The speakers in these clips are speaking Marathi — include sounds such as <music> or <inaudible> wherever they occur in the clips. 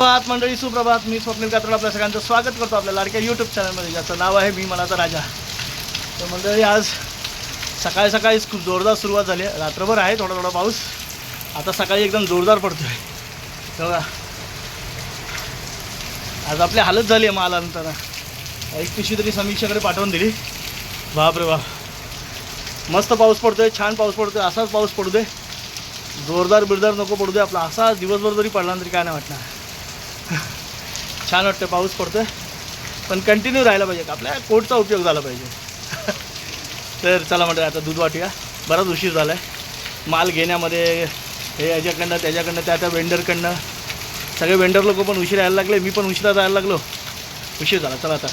प्रभात मंडळी सुप्रभात. मी स्वप्नील कात्र आपल्या सगळ्यांचं स्वागत करतो आपल्या लाडक्या यूट्यूब चॅनलमध्ये ज्याचं नाव आहे मी मनाचा राजा. तर मंडळी आज सकाळी सकाळी खूप जोरदार सुरुवात झाली आहे. रात्रभर आहे थोडा थोडा पाऊस. आता सकाळी एकदम जोरदार पडतो आहे बघा आज आपली हालत झाली आहे माल आल्यानंतर एक पिशवी तरी समीक्षाकडे पाठवून दिली. बाप रे बाप. मस्त पाऊस पडतोय छान पाऊस पडतोय असाच पाऊस पडू दे. जोरदार बिरदार नको पडू दे. आपला असा दिवसभर जरी पडला तरी काय नाही वाटणार. छान वाटतं पाऊस पडतोय. पण कंटिन्यू राहायला पाहिजे. आपल्या कोटचा उपयोग झाला पाहिजे. <laughs> तर चला म्हणजे आता दूध वाटूया. बराच उशीर झाला आहे माल घेण्यामध्ये हे याच्याकडनं त्याच्याकडनं त्या त्या वेंडरकडनं सगळे वेंडर लोक पण उशीर यायला लागले मी पण उशिरा जायला लागलो. उशीर झाला. चला आता.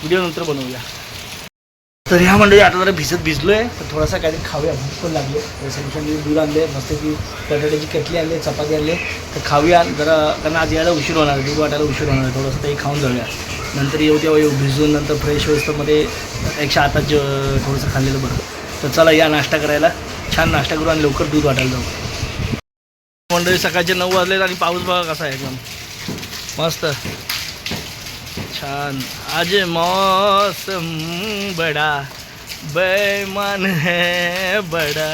व्हिडिओ नंतर बनवूया. तर ह्या मंडळी आता जरा भिजत भिजलो आहे तर थोडासा काहीतरी खाऊया. भूक पण लागली. तर दूध आणले. मस्त की बटाट्याची कटली आणली चपाती आणली. तर खाऊया. जरा कारण आज यायला उशीर होणार. दूध वाटायला उशीर होणार. थोडंसं ते खाऊन जाऊया. नंतर येऊ तेव्हा येऊ. भिजून नंतर फ्रेश होईस तर मध्ये एकशे आता ज थोडंसं खाल्लेलं बरं. तर चला या नाश्ता करायला. छान नाश्ता करू आणि लवकर दूध वाटायला जाऊ. मंडळी सकाळचे नऊ वाजलेत आणि पाऊस बघा कसा आहे एकदम. मस्त. छान. आज मौसम बडा बेमान है बडा.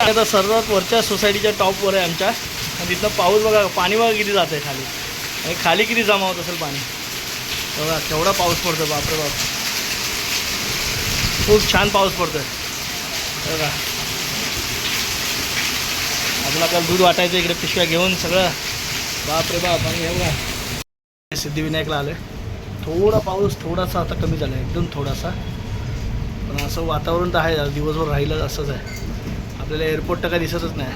आता सर्वात वरच्या सोसायटीच्या टॉपवर आहे आमच्या. आणि तिथनं पाऊस बघा पाणी बघा किती जात आहे खाली. आणि खाली किती जमा होत असेल पाणी. बघा केवढा पाऊस पडतो बापरे बाप. खूप छान पाऊस पडतोय. बघा. आपलं आपल्याला दूध वाटायचं इकडे पिशव्या घेऊन सगळं. बापरे बाप आणि एवढा सिद्धिविनायकला आलं थोडा पाऊस थोडासा आता कमी झाला आहे एकदम थोडासा. पण असं वातावरण तर आहे दिवसभर राहिलं असंच आहे. आपल्याला एअरपोर्ट तर काय दिसतच नाही.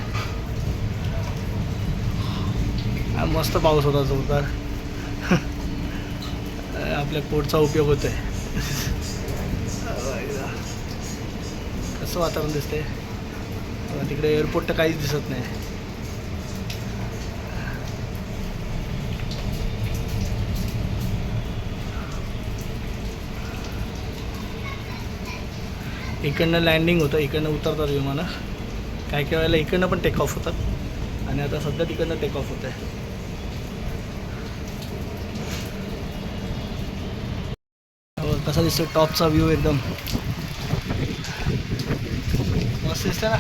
मस्त पाऊस होता जोरदार. <laughs> आपल्या कोटचा उपयोग होतो आहे <laughs> कसं वातावरण दिसतंय? तिकडे एअरपोर्ट तर काहीच दिसत नाही. इकडनं लँडिंग होतं इकडनं उतरतात विमानं. काय काय वेळेला इकडनं पण टेक ऑफ होतात. आणि आता सध्या तिकडनं टेक ऑफ होत आहे कसा दिसतो टॉपचा व्ह्यू एकदम. मस्त दिसतं ना?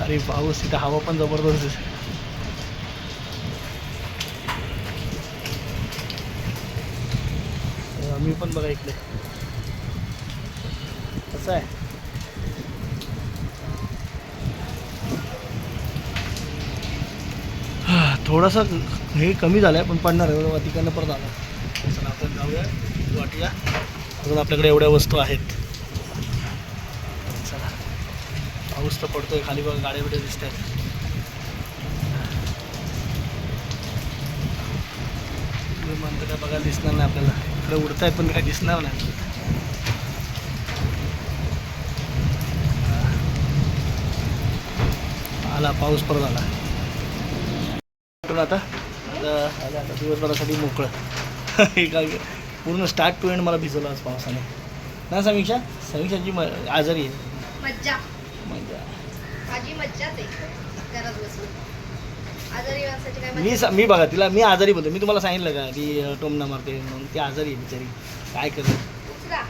अरे पाऊस तिथं हवा पण जबरदस्त आहे मी पण बघा इकडे. कसं आहे? थोडासा हे कमी झालं आहे पण पडणार आहे. बघा तिकडनं परत आला. चला आपण जाऊया. वाटूया. अजून आपल्याकडे एवढ्या वस्तू आहेत. चला. पाऊस तर पडतोय. खाली बघा गाड्या बिड्या दिसत आहेत म्हणतं काय बघायला दिसणार नाही आपल्याला. इकडे उडतायत पण काय दिसणार नाही. आला पाऊस परत आला. आता. दिवसभरासाठी मोकळं. <laughs> काय पूर्ण स्टार्ट टू एंड मला भिजवलं आज पावसाने. ना समीक्षा? समीक्षाची म आजारी आहे. मज्जा. मजा माझी मज्जाच आहे. घरात बसून. मी सा- मी बघा तिला मी आजारी बोलतो मी तुम्हाला सांगितलं का? ती अं, टोमणा मारते म्हणून. ती आजारी आहे बिचारी. काय उचला.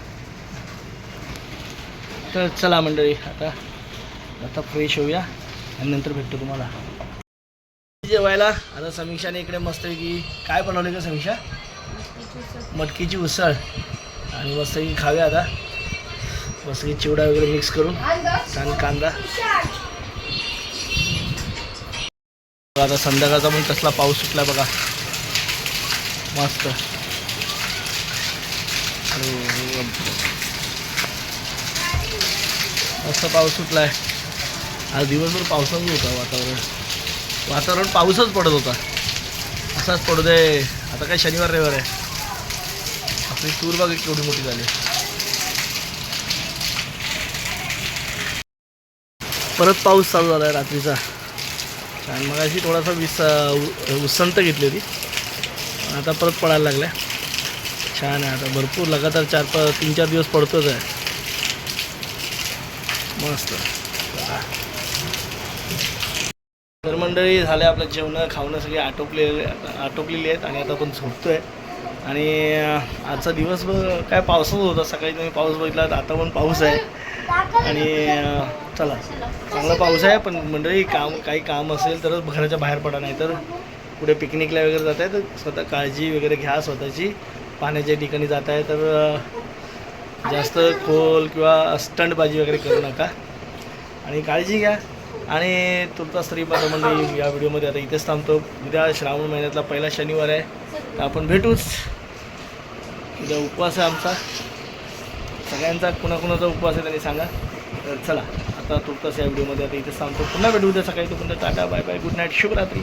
तर चला मंडळी आता आता फ्रेश होऊया आणि नंतर भेटतो तुम्हाला. जेवायला. आता समीक्षाने इकडे मस्तपैकी काय बनवले का समीक्षा? मटकीची उसळ. आणि मस्तपैकी खाऊया आता. मस्तपैकी चिवडा वगैरे मिक्स करून. छान कांदा. आता संध्याकाळचा पण कसला पाऊस सुटला बघा. मस्त. मस्त पाऊस सुटलाय. आज दिवसभर पावसाच होता वातावरण. वातावरण पाऊसच पडत होता. असाच पडू दे. आता काय शनिवार रविवार आहे. आपली टूर बघा केवढी मोठी झाली. परत पाऊस चालू झाला आहे रात्रीचा. आणि मग अशी थोडासा विस उ- उसंत घेतली होती. आता परत पडायला लागल्या. छान आहे आता भरपूर लगातार चार पाच तीन चार दिवस पडतोच आहे. मस्त. तर मंडळी झाले आपलं जेवणं खावणं सगळी आटोपले आटोपलेली आहेत आणि आता आपण आहे आणि आजचा दिवस काय पावसाचा होता. सकाळी तुम्ही पाऊस बघितला आता पण पाऊस आहे. आणि चला चांगला पाऊस आहे पण मंडळी काम काही काम असेल तरच घराच्या बाहेर पडा नाही तर कुठे पिकनिकला वगैरे जात आहे तर स्वतः काळजी वगैरे घ्या स्वतःची. पाण्याच्या ठिकाणी जात आहे तर जास्त खोल किंवा स्टंटबाजी वगैरे करू नका. आणि काळजी घ्या. आणि तुमचा स्त्री पाहता मंडळी या व्हिडिओमध्ये आता इथेच थांबतो. उद्या श्रावण महिन्यातला पहिला शनिवार आहे. तर आपण भेटूच. उद्या उपवास आहे आमचा. सगळ्यांचा कुणाकुणाचा उपवास आहे त्यांनी सांगा. तर चला. आता तुर्तास या व्हिडिओमध्ये आता इथे सांगतो पुन्हा भेटू उद्या सकाळी. तो पुन्हा Tata bye bye. Good night शुभरात्री.